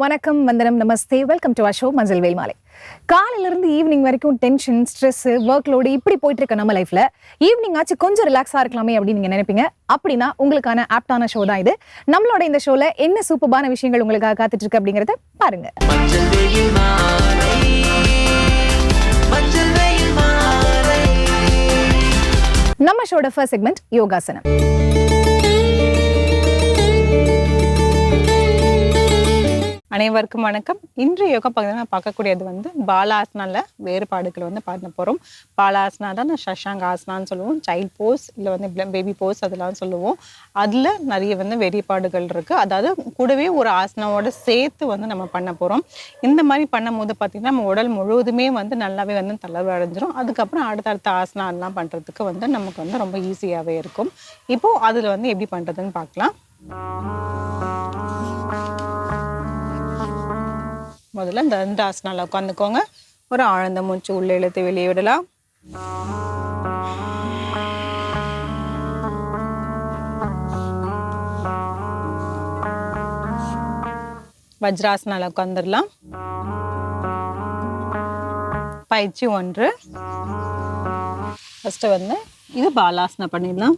வணக்கம் வந்தனம் நமஸ்தே. Welcome to show மஞ்சள் வேல் மாலை. காலையில இருந்து ஈவினிங் வரைக்கும் டென்ஷன் ஸ்ட்ரெஸ் ஒர்க் லோடு இப்படி போயிட்டு இருக்க நம்ம லைஃப்ல ஈவினிங் ஆச்சு கொஞ்சம் ரிலாக்ஸா இருக்கலாமே அப்படின்னு நீங்க நினைப்பீங்க. அப்படின்னா உங்களுக்கான ஆப்டான ஷோ தான் இது. நம்மளோட இந்த ஷோல என்ன சூப்பரான விஷயங்கள் உங்களுக்காக காத்துட்டு இருக்கு அப்படிங்கறத பாருங்க. நம்ம ஷோட ஃபர்ஸ்ட் செக்மெண்ட் யோகாசனம். அனைவருக்கும் வணக்கம். இன்று யோகா பகுதியில் நான் பார்க்கக்கூடியது வந்து பாலாசனால வேறுபாடுகள் வந்து பார்க்க போகிறோம் பாலாசனா தான் நான் சஷாங்க ஆசனான்னு சொல்லுவோம். சைல்ட் போஸ் இல்லை வந்து பேபி போஸ் அதெல்லாம் சொல்லுவோம். அதில் நிறைய வந்து வேறுபாடுகள் இருக்குது அதாவது கூடவே ஒரு ஆசனாவோட சேர்த்து வந்து நம்ம பண்ண போகிறோம் இந்த மாதிரி பண்ணும்போது பார்த்திங்கன்னா நம்ம உடல் முழுவதுமே வந்து நல்லாவே வந்து தளர்வு அடைஞ்சிரும். அதுக்கப்புறம் அடுத்தடுத்த ஆசனா எல்லாம் பண்ணுறதுக்கு வந்து நமக்கு வந்து ரொம்ப ஈஸியாகவே இருக்கும். இப்போது அதில் வந்து எப்படி பண்ணுறதுன்னு பார்க்கலாம். முதல்ல இந்த ரெண்டு ஆசனால உட்காந்துக்கோங்க. ஒரு ஆழ்ந்த மூச்சு உள்ளே இழுத்து வெளியே விடலாம். வஜ்ராசனால உட்காந்துடலாம் பயிற்சி ஒன்று. ஃபஸ்ட்டு வந்து இது பாலாசனம் பண்ணிடலாம்.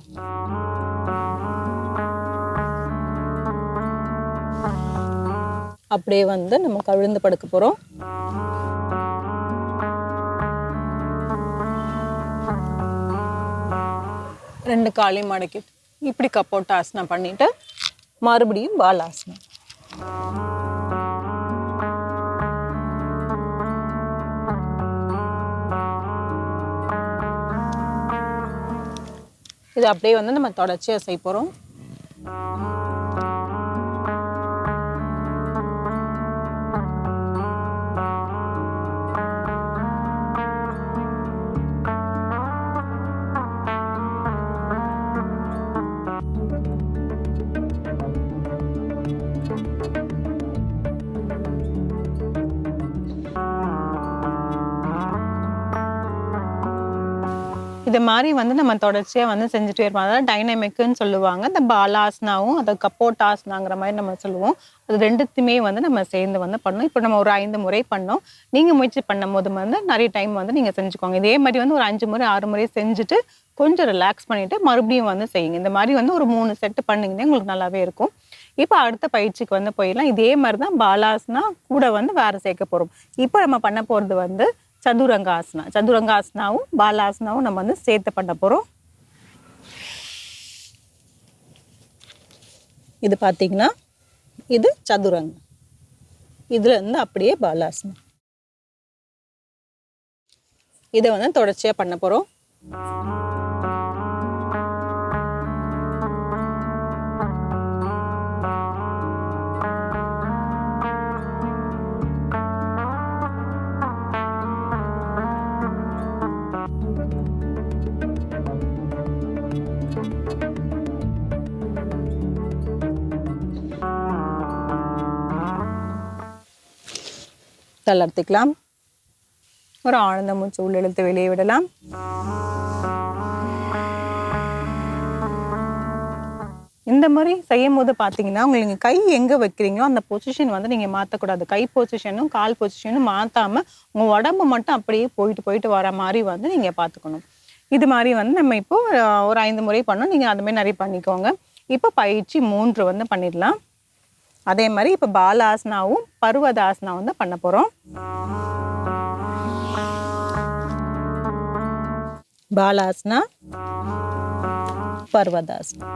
அப்படியே வந்து நம்ம கவிழ்ந்து படுக்க போகிறோம் ரெண்டு காலையும் மடக்கி இப்படி கப்போட்டு ஆசனம் பண்ணிட்டு மறுபடியும் பாலாசனம் இது அப்படியே வந்து நம்ம தொடர்ச்சியாக செய்ய போகிறோம் இது மாதிரி வந்து நம்ம தொடர்ச்சியாக வந்து செஞ்சுட்டே இருப்போம். அதாவது டைனமிக்குன்னு சொல்லுவாங்க. இந்த பாலாசனாவும் அதை கப்போட்டாசனாங்கிற மாதிரி நம்ம சொல்லுவோம். அது ரெண்டுத்தையுமே வந்து நம்ம சேர்ந்து வந்து பண்ணோம். இப்போ நம்ம ஒரு ஐந்து முறை பண்ணோம். நீங்கள் முயற்சி பண்ணும் போது வந்து நிறைய டைம் வந்து நீங்கள் செஞ்சுக்கோங்க. இதே மாதிரி வந்து ஒரு அஞ்சு முறை ஆறு முறை செஞ்சுட்டு கொஞ்சம் ரிலாக்ஸ் பண்ணிவிட்டு மறுபடியும் வந்து செய்யுங்க. இந்த மாதிரி வந்து ஒரு மூணு செட்டு பண்ணிங்கன்னா உங்களுக்கு நல்லாவே இருக்கும். இப்போ அடுத்த பயிற்சிக்கு வந்து போயிடலாம். இதே மாதிரி தான் பாலாசனா கூட வந்து வேறு சேர்க்க போகிறோம் இப்போ நம்ம பண்ண போகிறது வந்து சதுரங்காசனா சதுரங்காசனாவும் பாலாசனாவும் நம்ம வந்து சேர்த்து பண்ண போகிறோம் இது பார்த்தீங்கன்னா இது சதுரங்க இதுல இருந்து அப்படியே பாலாசனம். இதை வந்து தொடர்ச்சியாக பண்ண போகிறோம் தளர்த்திக்கலாம். ஒரு ஆழ்ந்த மூச்சு உள்ளெழுத்து வெளியே விடலாம். இந்த மாதிரி செய்யும் போது பார்த்தீங்கன்னா உங்களுக்கு கை எங்கே வைக்கிறீங்களோ அந்த பொசிஷன் வந்து நீங்கள் மாற்றக்கூடாது கை பொசிஷனும் கால் பொசிஷனும் மாற்றாமல் உங்கள் உடம்பு மட்டும் அப்படியே போயிட்டு போயிட்டு வர மாதிரி வந்து நீங்கள் பார்த்துக்கணும். இது மாதிரி வந்து நம்ம இப்போ ஒரு ஐந்து முறை பண்ணோம். நீங்கள் அதுமாரி நிறைய பண்ணிக்கோங்க. இப்போ பயிற்சி மூன்று வந்து பண்ணிடலாம். அதே மாதிரி இப்போ பாலாசனாவும் பருவதாசனாவும் வந்து பண்ண போகிறோம் பாலாசனா பருவதாசனா.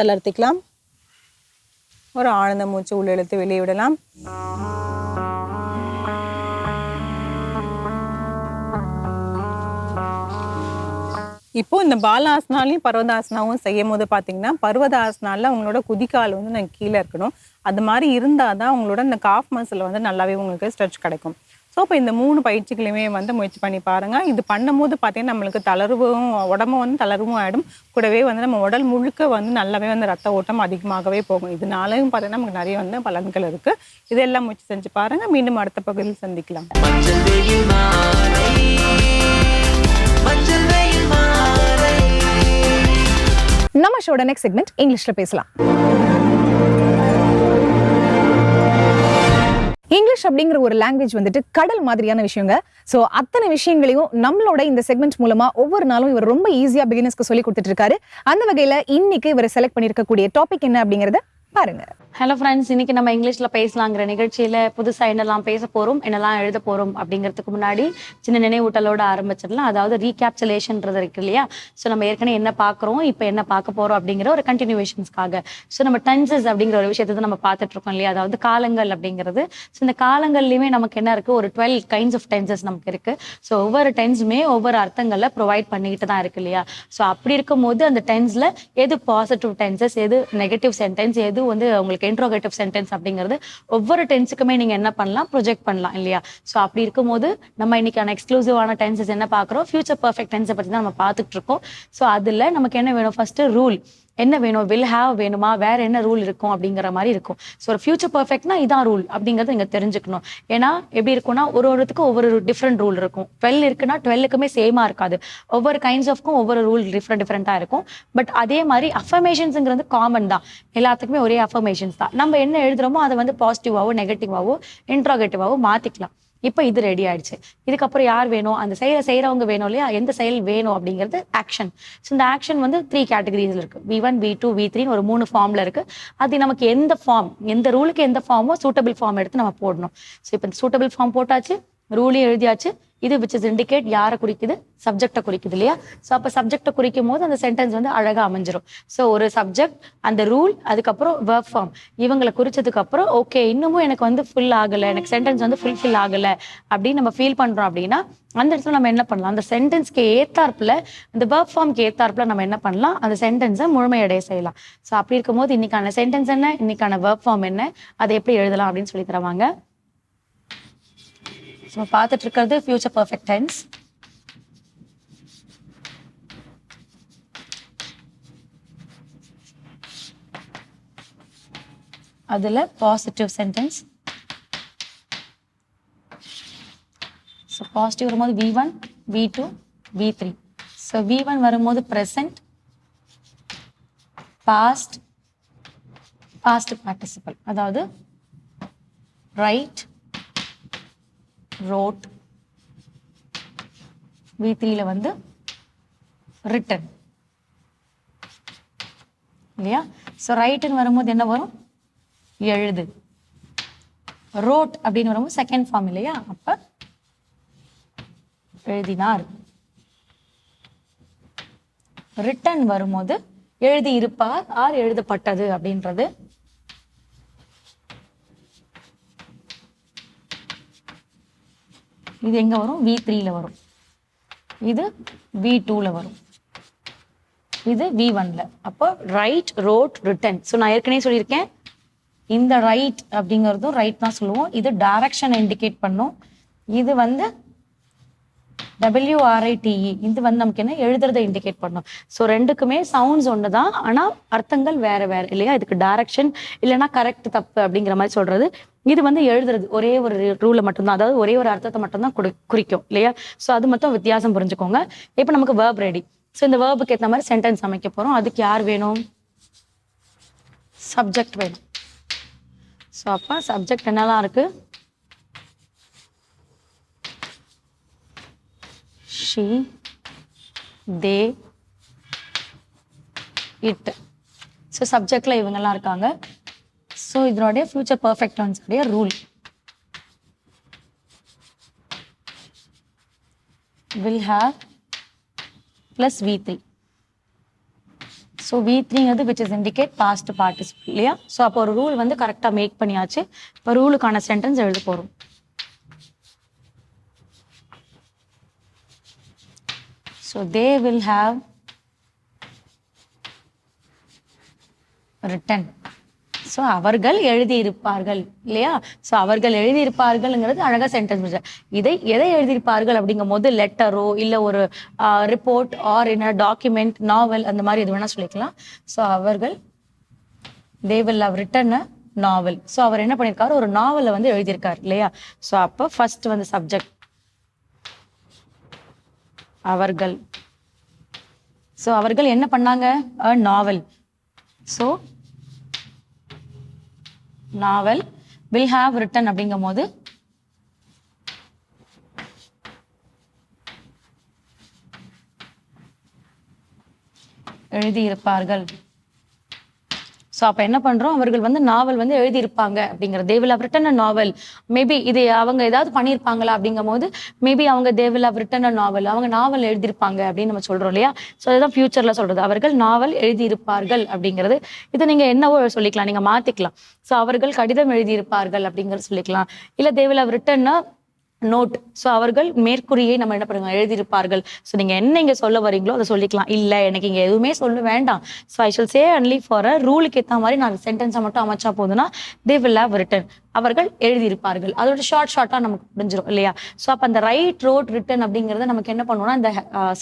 தளர்த்திக்கலாம். ஒரு ஆழ்ந்த மூச்சு உள்ளெழுத்து வெளியே விடலாம். இப்போ இந்த பாலாசனாலையும் பர்வதாசனாவும் செய்யும் போது பார்த்தீங்கன்னா பர்வதாசனால உங்களோட குதிக்கால் வந்து நான் கீழே இருக்கணும். அது மாதிரி இருந்தால் தான் உங்களோட இந்த காஃப் மசில் வந்து நல்லாவே உங்களுக்கு ஸ்ட்ரெச் கிடைக்கும். ஸோ இப்போ இந்த மூணு பயிற்சிகளையுமே வந்து முயற்சி பண்ணி பாருங்க. இது பண்ணும்போது பார்த்தீங்கன்னா நம்மளுக்கு தளர்வும் உடம்பு வந்து தளர்வும் ஆகிடும் கூடவே வந்து நம்ம உடல் முழுக்க வந்து நல்லாவே வந்து ரத்த ஓட்டம் அதிகமாகவே போகும். இதனாலையும் பார்த்தீங்கன்னா நமக்கு நிறைய வந்து பலன்கள் இருக்குது இதெல்லாம் முயற்சி செஞ்சு பாருங்க. மீண்டும் அடுத்த பகுதியில் சந்திக்கலாம். நம்ம ஷோட நெக்ஸ்ட் செக்மெண்ட் இங்கிலீஷ்ல பேசலாம். இங்கிலீஷ் அப்படிங்கிற ஒரு லாங்குவேஜ் வந்துட்டு கடல் மாதிரியான விஷயங்க. சோ அத்தனை விஷயங்களையும் நம்மளோட இந்த செக்மெண்ட் மூலமா ஒவ்வொரு நாளும் இவர் ரொம்ப ஈஸியாக பிகினர்ஸ்க்கு சொல்லி கொடுத்துட்டு இருக்காரு. அந்த வகையில இன்னைக்கு இவர் செலக்ட் பண்ணிருக்கக்கூடிய டாபிக் என்ன அப்படிங்கிறத பாருங்க. ஹலோ ஃப்ரெண்ட்ஸ் இன்னைக்கு நம்ம இங்கிலீஷ்ல பேசலாங்கிற நிகழ்ச்சியில புதுசா என்னெல்லாம் பேச போறோம் என்னெல்லாம் எழுத போறோம் அப்படிங்கிறதுக்கு முன்னாடி சின்ன நினைவூட்டலோட ஆரம்பிச்சிடலாம். அதாவது ரீகேப்சுலேஷன்ன்றது இருக்கு இல்லையா? ஸோ நம்ம ஏற்கனவே என்ன பார்க்குறோம் இப்போ என்ன பார்க்க போறோம் அப்படிங்கிற ஒரு கண்டினியூவேஷன்ஸ்க்காக ஸோ நம்ம டென்சஸ் அப்படிங்கிற ஒரு விஷயத்தை நம்ம பார்த்துட்டு இருக்கோம் இல்லையா? அதாவது காலங்கள் அப்படிங்கிறது. ஸோ இந்த காலங்கள்லையுமே நமக்கு என்ன இருக்கு? ஒரு டுவெல் கைண்ட்ஸ் ஆஃப் டென்சஸ் நமக்கு இருக்கு. ஸோ ஒவ்வொரு டென்ஸுமே ஒவ்வொரு அர்த்தங்களை ப்ரொவைட் பண்ணிக்கிட்டு தான் இருக்கு இல்லையா? ஸோ அப்படி இருக்கும்போது அந்த டென்ஸ்ல எது பாசிட்டிவ் டென்சஸ் எது நெகட்டிவ் சென்டென்ஸ் எது வந்து உங்களுக்கு இன்ட்ரோகேட்டிவ் சென்டென்ஸ் அப்படிங்கிறது ஒவ்வொரு டென்ஸுக்குமே நீங்க என்ன பண்ணலாம்? ப்ரொஜெக்ட் பண்ணலாம் இல்லையா? ஸோ அப்படி இருக்கும்போது நம்ம இன்னைக்கான எக்ஸ்க்ளூசிவான டென்சஸ் என்ன பார்க்குறோம்? ஃபியூச்சர் பர்ஃபெக்ட் டென்ஸை பற்றி தான் நம்ம பார்த்துட்டு இருக்கோம். ஸோ அதில் நமக்கு என்ன வேணும்? ஃபர்ஸ்ட் ரூல் என்ன வேணும்? வில் ஹேவ் வேணுமா? வேற என்ன ரூல் இருக்கும்? அப்படிங்கிற மாதிரி இருக்கும். ஸோ ஒரு ஃபியூச்சர் பர்ஃபெக்ட்னா இதான் ரூல் அப்படிங்கறத நீங்க தெரிஞ்சுக்கணும். ஏன்னா எப்படி இருக்கும்னா ஒரு ஒருத்துக்கும் ஒவ்வொரு டிஃப்ரெண்ட் ரூல் இருக்கும். டுவெல் இருக்குன்னா டுவெல்லுக்குமே சேமா இருக்காது. ஒவ்வொரு கைண்ட்ஸ் ஆஃப்க்கும் ஒவ்வொரு ரூல் டிஃப்ரெண்ட் டிஃப்ரெண்ட்டாக இருக்கும். பட் அதே மாதிரி அஃபர்மேஷன்ஸுங்கிறது காமன் தான். எல்லாத்துக்குமே ஒரே அஃபர்மேஷன்ஸ் தான். நம்ம என்ன எழுதுறோமோ அதை வந்து பாசிட்டிவாவோ நெகட்டிவாவோ இன்ட்ராகேட்டிவாவோ மாத்திக்கலாம். இப்போ இது ரெடி ஆயிடுச்சு. இதுக்கப்புறம் யார் வேணும்? அந்த செயலை செய்யறவங்க வேணும் இல்லையா? எந்த செயல் வேணும் அப்படிங்கிறது ஆக்ஷன் ஸோ இந்த ஆக்ஷன் வந்து த்ரீ கேட்டகரிஸ்ல இருக்கு. V one V two V three ஒரு மூணு ஃபார்ம்ல இருக்கு. அது நமக்கு எந்த ஃபார்ம் எந்த ரூலுக்கு எந்த ஃபார்மோ சூட்டபிள் ஃபார்ம் எடுத்து நம்ம போடணும். ஸோ இப்போ சூட்டபிள் ஃபார்ம் போட்டாச்சு ரூலையும் எழுதியாச்சு. இது விச் இஸ் இண்டிகேட் யாரை குறிக்குது? சப்ஜெக்டை குறிக்குது இல்லையா? ஸோ அப்போ சப்ஜெக்டை குறிக்கும் போது அந்த சென்டென்ஸ் வந்து அழகாக அமைஞ்சிரும். ஸோ ஒரு சப்ஜெக்ட் அந்த ரூல் அதுக்கப்புறம் ஒர்க் ஃபார்ம் இவங்களை குறிச்சதுக்கு அப்புறம் ஓகே இன்னமும் எனக்கு வந்து ஃபுல் ஆகலை எனக்கு சென்டென்ஸ் வந்து ஃபுல்ஃபில் ஆகலை அப்படின்னு நம்ம ஃபீல் பண்ணுறோம் அப்படின்னா அந்த இடத்துல நம்ம என்ன பண்ணலாம்? அந்த சென்டென்ஸ்க்கு ஏத்தார்ப்புல அந்த ஒர்க் ஃபார்ம்க்கு ஏத்தார்ப்புல நம்ம என்ன பண்ணலாம்? அந்த சென்டென்ஸை முழுமையடைய செய்யலாம். ஸோ அப்படி இருக்கும்போது இன்னைக்கான சென்டென்ஸ் என்ன? இன்னைக்கான ஒர்க் ஃபார்ம் என்ன? அதை எப்படி எழுதலாம் அப்படின்னு சொல்லி தருவாங்க. நம்ம பார்த்துட்டு இருக்கிறது ஃபியூச்சர் பர்ஃபெக்ட் டென்ஸ் அதில் பாசிட்டிவ் சென்டென்ஸ் ஸோ பாசிட்டிவ் வரும்போது V one V two V three so V one வரும்போது ப்ரெசன்ட் பாஸ்ட் பாஸ்ட் பார்ட்டிசிபல் அதாவது ரைட் ரோட் வி த்ரீல வந்து ரிட்டன் இல்லையா? ஸோ ரைட்டுன்னு வரும்போது என்ன வரும்? எழுது. ரோட் அப்படின்னு வரும்போது செகண்ட் ஃபார்ம் இல்லையா? அப்ப எழுதினார். ரிட்டன் வரும்போது எழுதி இருப்பார் ஆர் எழுதப்பட்டது அப்படின்றது இது எங்கே வரும்? வி த்ரீல வரும். இது வி டூல வரும். இது வி ஒன்ல அப்போ ரைட் ரோட் ரிட்டன் ஸோ நான் ஏற்கனவே சொல்லியிருக்கேன். இந்த ரைட் அப்படிங்கிறதும் ரைட் தான் சொல்லுவோம். இது டைரக்ஷன் இண்டிகேட் பண்ணும். இது வந்து டபிள்யூஆர்ஐடிஇ இது வந்து நமக்கு என்ன? எழுதுறதை இண்டிகேட் பண்ணும். ஸோ ரெண்டுக்குமே சவுண்ட்ஸ் ஒன்று தான் ஆனால் அர்த்தங்கள் வேற வேற. இல்லையா? இதுக்கு டைரக்ஷன் இல்லைன்னா கரெக்ட் தப்பு அப்படிங்கிற மாதிரி சொல்றது. இது வந்து எழுதுறது ஒரே ஒரு ரூலை மட்டும்தான். அதாவது ஒரே ஒரு அர்த்தத்தை மட்டும்தான் குறி குறிக்கும் இல்லையா? ஸோ அது மட்டும் வித்தியாசம் புரிஞ்சுக்கோங்க. இப்போ நமக்கு வேர்ப் ரெடி ஸோ இந்த வேர்புக்கு ஏற்ற மாதிரி சென்டென்ஸ் அமைக்க போகிறோம் அதுக்கு யார் வேணும்? சப்ஜெக்ட் வேணும். ஸோ அப்போ சப்ஜெக்ட் என்னெல்லாம் இருக்கு? ஷீ தே இட் ஸோ சப்ஜெக்டில் இவங்கெல்லாம் இருக்காங்க. ஸோ இதனுடைய ஃபியூச்சர் பர்ஃபெக்ட் உடைய rule will have plus V three so V த்ரீங்கிறது which is indicate past participle இல்லையா? ஸோ அப்போ ஒரு ரூல் வந்து கரெக்டாக மேக் பண்ணியாச்சு. இப்போ ரூலுக்கான சென்டென்ஸ் எழுத போகிறோம் so they will have written so அவர்கள் எழுதியிருப்பார்கள் இல்லையா? ஸோ அவர்கள் எழுதியிருப்பார்கள்ங்கிறது அழகாக சென்டென்ஸ் இதை எதை எழுதியிருப்பார்கள் அப்படிங்கும் போது லெட்டரோ இல்லை ஒரு ரிப்போர்ட் ஆர் என்ன டாக்குமெண்ட் நாவல் அந்த மாதிரி எது வேணால் சொல்லிக்கலாம். ஸோ அவர்கள் they will have written a novel so அவர் என்ன பண்ணியிருக்காரு? ஒரு நாவலை வந்து எழுதியிருக்காரு இல்லையா? ஸோ அப்போ ஃபர்ஸ்ட் வந்து சப்ஜெக்ட் அவர்கள். ஸோ அவர்கள் என்ன பண்ணாங்க? A novel so novel will have written அப்படிங்கும் போது எழுதியிருப்பார்கள். ஸோ அப்போ என்ன பண்ணுறோம் அவர்கள் வந்து நாவல் வந்து எழுதியிருப்பாங்க அப்படிங்கிற they will have written a novel maybe இது அவங்க ஏதாவது பண்ணியிருப்பாங்களா அப்படிங்கும் போது மேபி அவங்க தேவில் ஆஃப் ரிட்டன் அ நாவல் அவங்க நாவல் எழுதியிருப்பாங்க அப்படின்னு நம்ம சொல்கிறோம் இல்லையா? ஸோ அதுதான் ஃபியூச்சரில் சொல்கிறது அவர்கள் நாவல் எழுதியிருப்பார்கள் அப்படிங்கிறது. இதை நீங்கள் என்னவோ சொல்லிக்கலாம். நீங்கள் மாற்றிக்கலாம் ஸோ அவர்கள் கடிதம் எழுதியிருப்பார்கள் அப்படிங்கிறது சொல்லிக்கலாம். இல்லை தேவில் ஆஃப் ரிட்டன்னா நோட் ஸோ அவர்கள் மேற்கூறியை நம்ம என்ன பண்ணுங்க? எழுதியிருப்பார்கள். ஸோ நீங்கள் என்ன இங்கே சொல்ல வரீங்களோ அதை சொல்லிக்கலாம். இல்லை எனக்கு இங்கே எதுவுமே சொல்ல வேண்டாம். So I shall say only for a ரூலுக்கு ஏற்ற மாதிரி நான் சென்டென்ஸை மட்டும் அமைச்சா போதுன்னா தே வில் ஹவ் ரிட்டன் அவர்கள் எழுதியிருப்பார்கள். அதோட ஷார்ட் ஷார்ட்டாக நமக்கு முடிஞ்சிடும் இல்லையா? ஸோ அப்போ அந்த ரைட் ரோட் ரிட்டன் அப்படிங்கிறத நமக்கு என்ன பண்ணுவோம்னா இந்த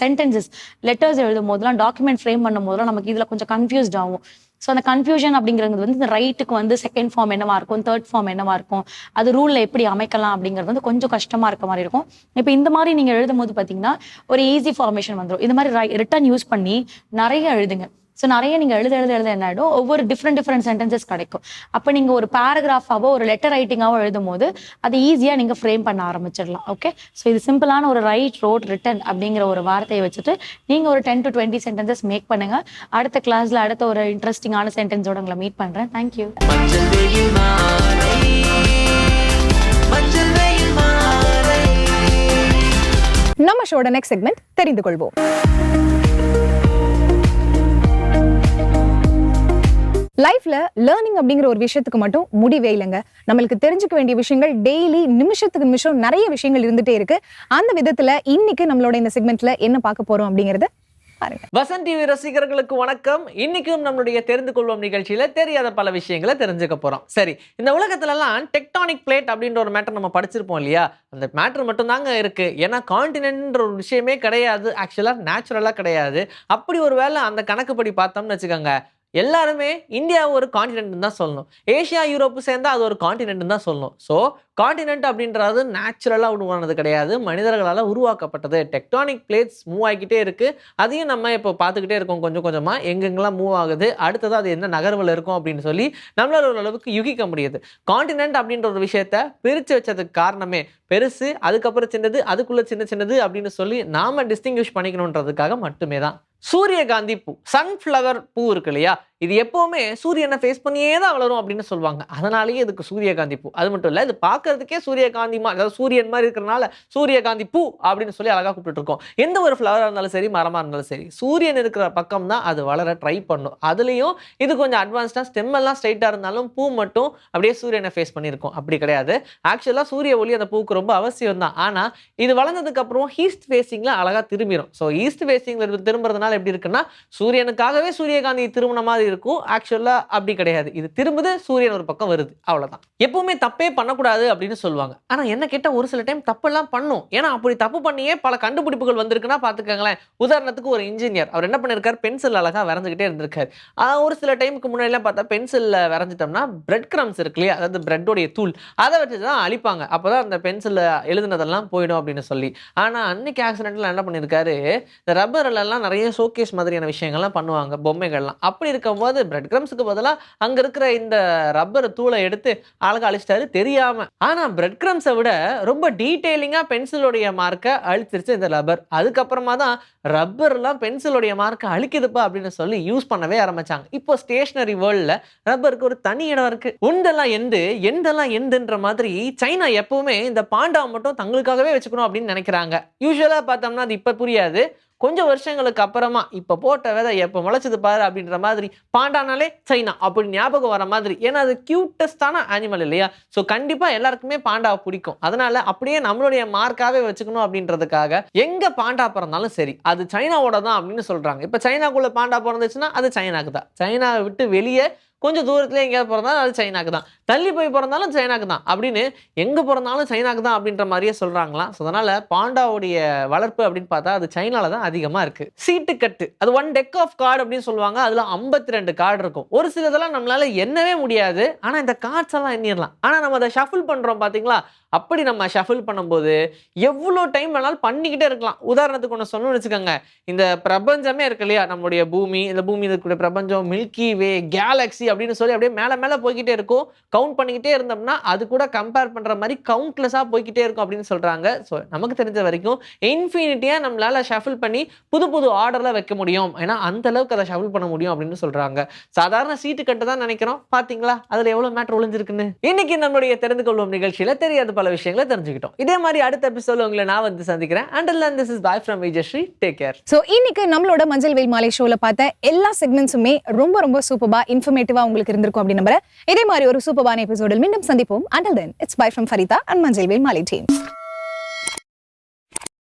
சென்டென்சஸ் லெட்டர்ஸ் எழுதும் போதெல்லாம் டாக்குமெண்ட் ஃப்ரேம் பண்ணும் போதெல்லாம் நமக்கு இதில் கொஞ்சம் கன்ஃபியூஸ்ட் ஆகும். ஸோ அந்த கன்ஃபியூஷன் அப்படிங்கிறது வந்து இந்த ரைட்டுக்கு வந்து செகண்ட் ஃபார்ம் என்னவா இருக்கும் தேர்ட் ஃபார்ம் என்னவா இருக்கும் அது ரூலில் எப்படி அமைக்கலாம் அப்படிங்கிறது வந்து கொஞ்சம் கஷ்டமா இருக்க மாதிரி இருக்கும். இப்போ இந்த மாதிரி நீங்க எழுதும் போது பார்த்தீங்கன்னா ஒரு ஈஸி ஃபார்மேஷன் வந்துடும் இந்த மாதிரி ரிட்டர்ன் யூஸ் பண்ணி நிறைய எழுதுங்க. ஸோ நிறைய நீங்க எழுத எழுத எழுத என்ன ஆயிடும்? ஒவ்வொரு டிஃப்ரெண்ட் டிஃப்ரெண்ட் சென்டென்சஸ் கிடைக்கும். அப்போ நீங்க ஒரு பேராகிராஃபாவோ ஒரு லெட்டர் ரைட்டிங்காவோ எழுதும் போது அதை ஈஸியாக நீங்க ஃப்ரேம் பண்ண ஆரம்பிச்சிடலாம். ஓகே ஸோ இது சிம்பிளான ஒரு ரைட் ரோட் ரிட்டன் அப்படிங்கிற ஒரு வார்த்தையை வச்சுட்டு நீங்க ஒரு ten to twenty sentences make பண்ணுங்க. அடுத்த கிளாஸ்ல அடுத்த ஒரு இன்ட்ரெஸ்டிங்கான சென்டென்ஸோட உங்களை மீட் பண்றேன். தேங்க்யூ நம்ம ஷோட நெக்ஸ்ட் செக்மெண்ட் தெரிந்து கொள்வோம். லைஃப்ல லேர்னிங் அப்படிங்கிற ஒரு விஷயத்துக்கு மட்டும் முடிவே இல்லைங்க. நம்மளுக்கு தெரிஞ்சுக்க வேண்டிய விஷயங்கள் டெய்லி நிமிஷத்துக்கு நிமிஷம் நிறைய விஷயங்கள் இருந்துட்டே இருக்கு. அந்த விதத்துல இன்னைக்கு நம்மளோட இந்த செக்மெண்ட்ல என்ன பார்க்க போறோம் அப்படிங்கறத வசன் வசந்த் டிவி ரசிகர்களுக்கு வணக்கம். இன்னைக்கும் நம்மளுடைய தெரிந்து கொள்வோம் நிகழ்ச்சியில தெரியாத பல விஷயங்களை தெரிஞ்சுக்க போறோம். சரி இந்த உலகத்துலலாம் டெக்டானிக் பிளேட் அப்படின்ற ஒரு மேட்டர் நம்ம படிச்சிருப்போம் இல்லையா? அந்த மேட்டர் மட்டும்தாங்க இருக்கு. ஏன்னா காண்டினென்ட்ன்ற ஒரு விஷயமே கிடையாது. ஆக்சுவலா நேச்சுரலா கிடையாது. அப்படி ஒரு வேளை அந்த கணக்குப்படி பார்த்தோம்னு வச்சுக்கோங்க. எல்லாருமே இந்தியா ஒரு காண்டினென்ட் தான் சொல்லணும். ஏஷியா யூரோப்பு சேர்ந்தா அது ஒரு காண்டினென்ட் தான் சொல்லணும். ஸோ காண்டினென்ட் அப்படின்றது நேச்சுரலாக உருவானது கிடையாது. மனிதர்களால் உருவாக்கப்பட்டது. டெக்டானிக் பிளேட்ஸ் மூவ் ஆகிக்கிட்டே இருக்குது அதையும் நம்ம இப்போ பார்த்துக்கிட்டே இருக்கோம் கொஞ்சம் கொஞ்சமாக எங்கெங்கெல்லாம் மூவ் ஆகுது? அடுத்தது அது என்ன நகர்வில் இருக்கும் அப்படின்னு சொல்லி நம்மளால் ஓரளவுக்கு யூகிக்க முடியுது. காண்டினென்ட் அப்படின்ற ஒரு விஷயத்த பிரித்து வச்சதுக்கு காரணமே பெருசு அதுக்கப்புறம் சின்னது அதுக்குள்ளே சின்ன சின்னது அப்படின்னு சொல்லி நாம் டிஸ்டிங்விஷ் பண்ணிக்கணுன்றதுக்காக மட்டுமே தான் சூரியகாந்தி பூ சன்ஃப்ளவர் பூ இருக்கு இல்லையா? இது எப்போவுமே சூரியனை ஃபேஸ் பண்ணியே தான் வளரும் அப்படின்னு சொல்லுவாங்க. அதனாலேயே இதுக்கு சூரியகாந்தி பூ. அது மட்டும் இல்லை இது பார்க்கறதுக்கே சூரியகாந்தி மாதிரி அதாவது சூரியன் மாதிரி இருக்கிறனால சூரியகாந்தி பூ அப்படின்னு சொல்லி அழகாக கூப்பிட்டு இருக்கோம் எந்த ஒரு ஃப்ளவராக இருந்தாலும் சரி மரமாக இருந்தாலும் சரி சூரியன் இருக்கிற பக்கம் தான் அது வளர ட்ரை பண்ணும். அதுலேயும் இது கொஞ்சம் அட்வான்ஸ்டாக ஸ்டெம் எல்லாம் ஸ்ட்ரைட்டாக இருந்தாலும் பூ மட்டும் அப்படியே சூரியனை ஃபேஸ் பண்ணியிருக்கோம். அப்படி கிடையாது. ஆக்சுவலாக சூரிய ஒளி அந்த பூக்கு ரொம்ப அவசியம் தான். ஆனால் இது வளர்ந்ததுக்கப்புறம் ஹீஸ்ட் ஈஸ்ட் ஃபேஸிங்கில் அழகாக திரும்பிடும் ஸோ ஈஸ்ட் ஃபேஸிங்கில் திரும்புறதுனால எப்படி இருக்குன்னா சூரியனுக்காகவே சூரியகாந்தி திரும்பின மாதிரி இருக்கும். ஆக்சுவலாக அப்படி கிடையாது. இது திரும்புது சூரியன் ஒரு பக்கம் வருது. அவ்வளவுதான். எப்பவுமே தப்பே பண்ணக்கூடாது அப்படின்னு சொல்லுவாங்க. ஆனா என்ன கேட்டால் ஒரு சில டைம் தப்பெல்லாம் பண்ணும். ஏன்னா அப்படி தப்பு பண்ணியே பல கண்டுபிடிப்புகள் வந்திருக்குன்னா பார்த்துக்கங்களேன். உதாரணத்துக்கு ஒரு இன்ஜினியர் அவர் என்ன பண்ணியிருக்காரு பென்சில் அழகாக வரைஞ்சிக்கிட்டே இருந்திருக்காரு. ஒரு சில டைமுக்கு முன்னாடிலாம் பார்த்தா பென்சிலில் வரைஞ்சிட்டோம்னா பிரெட் கிரம்ஸ் இருக்கு இல்லையா? அதாவது பிரெட்டோடைய தூள். அதை வச்சு தான் அழிப்பாங்க. அப்போ தான் அந்த பென்சிலில் எழுதுனதெல்லாம் போயிடும் அப்படின்னு சொல்லி. ஆனால் அன்னைக்கு ஆக்சிடென்ட்டில் என்ன பண்ணியிருக்காரு இந்த ரப்பர்லாம் நிறைய ஷோகேஸ் மாதிரியான விஷயங்கள்லாம் பண்ணுவாங்க. பொம்மைகள்லாம். அப்படி இருக்கும் போகும்போது பிரெட் கிரம்ஸுக்கு பதிலாக அங்கே இருக்கிற இந்த ரப்பர் தூளை எடுத்து அழகாக அழிச்சிட்டாரு. தெரியாம. ஆனால் பிரெட் கிரம்ஸை விட ரொம்ப டீட்டெயிலிங்காக பென்சிலுடைய மார்க்கை அழிச்சிருச்சு இந்த ரப்பர் அதுக்கப்புறமா தான் ரப்பர்லாம் பென்சிலுடைய மார்க்கை அழிக்குதுப்பா அப்படின்னு சொல்லி யூஸ் பண்ணவே ஆரம்பிச்சாங்க. இப்போ ஸ்டேஷனரி வேர்ல்டில் ரப்பருக்கு ஒரு தனி இடம் இருக்கு. உண்டெல்லாம் எந்து எந்தெல்லாம் எந்துன்ற மாதிரி சைனா எப்பவுமே இந்த பாண்டாவை மட்டும் தங்களுக்காகவே வச்சுக்கணும் அப்படின்னு நினைக்கிறாங்க. யூஸ்வலாக பார்த்தோம்னா அது இப்போ புரியாது. கொஞ்சம் வருஷங்களுக்கு அப்புறமா இப்போ போட்ட விதை எப்போ முளைச்சது பாரு அப்படின்ற மாதிரி பாண்டானாலே சைனா அப்படி ஞாபகம் வர மாதிரி. ஏன்னா அது கியூட்டஸ்டான அனிமல் இல்லையா? ஸோ கண்டிப்பாக எல்லாருக்குமே பாண்டாவை பிடிக்கும். அதனால அப்படியே நம்மளுடைய மார்க்காகவே வச்சுக்கணும் அப்படின்றதுக்காக எங்கே பாண்டா பிறந்தாலும் சரி அது சைனாவோட தான் அப்படின்னு சொல்கிறாங்க இப்போ சைனாக்குள்ளே பாண்டா பிறந்துச்சுன்னா அது சைனாக்கு தான் சைனாவை விட்டு வெளியே கொஞ்சம் தூரத்துல எங்கேயாவது பிறந்தாலும் அது சைனாக்கு தான். தள்ளி போய் பிறந்தாலும் சைனாக்கு தான். அப்படின்னு எங்கே பிறந்தாலும் சைனாக்கு தான் அப்படின்ற மாதிரியே சொல்கிறாங்களாம் ஸோ அதனால் பாண்டாவுடைய வளர்ப்பு அப்படின்னு பார்த்தா அது சைனால தான் அதிகமாக இருக்குது சீட்டு கட்டு. அது ஒன் டெக் ஆஃப் கார்டு அப்படின்னு சொல்லுவாங்க. அதில் ஐம்பத்தி ரெண்டு கார்டு இருக்கும். ஒரு சிலதெல்லாம் நம்மளால எண்ணவே முடியாது. ஆனால் இந்த கார்ட்ஸ் எல்லாம் எண்ணிடலாம். ஆனால் நம்ம அதை ஷஃபிள் பண்ணுறோம் பார்த்தீங்களா அப்படி நம்ம ஷஃபிள் பண்ணும்போது எவ்வளோ டைம் வேணாலும் பண்ணிக்கிட்டே இருக்கலாம். உதாரணத்துக்கு ஒன்று சொல்லணும்னு வச்சுக்கோங்க. இந்த பிரபஞ்சமே இருக்கு இல்லையா? நம்மளுடைய பூமி. இந்த பூமி இருக்கக்கூடிய பிரபஞ்சம் மில்கி வே கேலக்ஸி அப்படின்னு சொல்லி அப்படியே மேலே மேலே போய்கிட்டே இருக்கும். கவுண்ட் பண்ணிக்கிட்டே இருந்தோம்னா அது கூட கம்பேர் பண்ணுற மாதிரி கவுண்ட்லெஸ்ஸாக போய்கிட்டே இருக்கும் அப்படின்னு சொல்கிறாங்க ஸோ நமக்கு தெரிஞ்ச வரைக்கும் இன்ஃபினிட்டியாக நம்மளால் ஷஃபிள் பண்ணி புது புது ஆர்டரில் வைக்க முடியும். ஏன்னா அந்த அளவுக்கு அதை ஷஃபில் பண்ண முடியும் அப்படின்னு சொல்கிறாங்க சாதாரண சீட்டு கட்டு தான் நினைக்கிறோம். பார்த்தீங்களா அதில் எவ்வளோ மேட்ரு ஒளிஞ்சிருக்குன்னு? இன்னைக்கு நம்மளுடைய தெரிந்து கொள்வோம் நிகழ்ச்சியில் தெரியாத பல விஷயங்களை தெரிஞ்சுக்கிட்டோம். இதே மாதிரி அடுத்த எபிசோட உங்களை நான் வந்து சந்திக்கிறேன். And this is bye from Vijayashree take care so இன்னைக்கு நம்மளோட மஞ்சள் வெயில் மாலை ஷோல பார்த்த எல்லா செக்மெண்ட்ஸுமே ரொம்ப ரொம்ப சூப்பரா இன்ஃபர்மேட்டிவா உங்களுக்கு இருந்திருக்கும் அப்படின்னு நம்புறேன். இதே மாதிரி ஒரு சூப்பரான எபிசோடில் மீண்டும் சந்திப்போம். Until then it's bye from Farida and மஞ்சள் வேல் மாலை டீம்